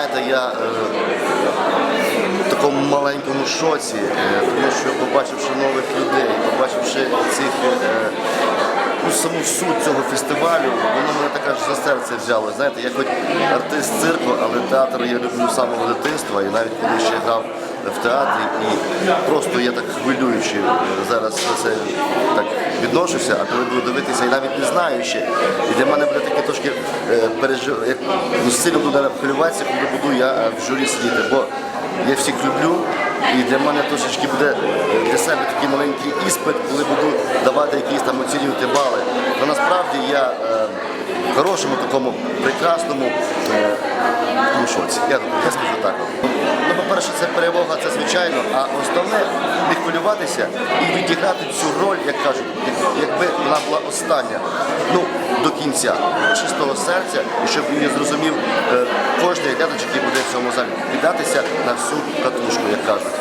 знаєте, я е, в такому маленькому шоці, е, тому що побачивши нових людей, побачивши цих. е, Ну, саму суть цього фестивалю, воно мене так аж за серце взяло. Знаєте, я хоч артист цирку, але театр я люблю з самого дитинства. І навіть коли ще грав в театрі, і просто я так хвилюючи е, зараз це так відношуся, а коли буду дивитися, і навіть не знаю ще. І для мене буде таке трошки е, пережив... як ну, сильно буду хвилюватися, коли буду я е, в журі сидіти. Бо я всіх люблю, і для мене трошечки буде е, для себе такий маленький іспит, коли буду давати якісь там оцінювати бали. Але насправді я в хорошому такому прекрасному е, шоці. Я, я скажу так. По-перше, це перемога, це звичайно, а основне не хвилюватися і відіграти цю роль, як кажуть, якби вона була остання. Ну, до кінця, чистого серця, і щоб він зрозумів кожний кожен глядач, який буде в цьому залі, віддатися на всю катушку, як кажуть.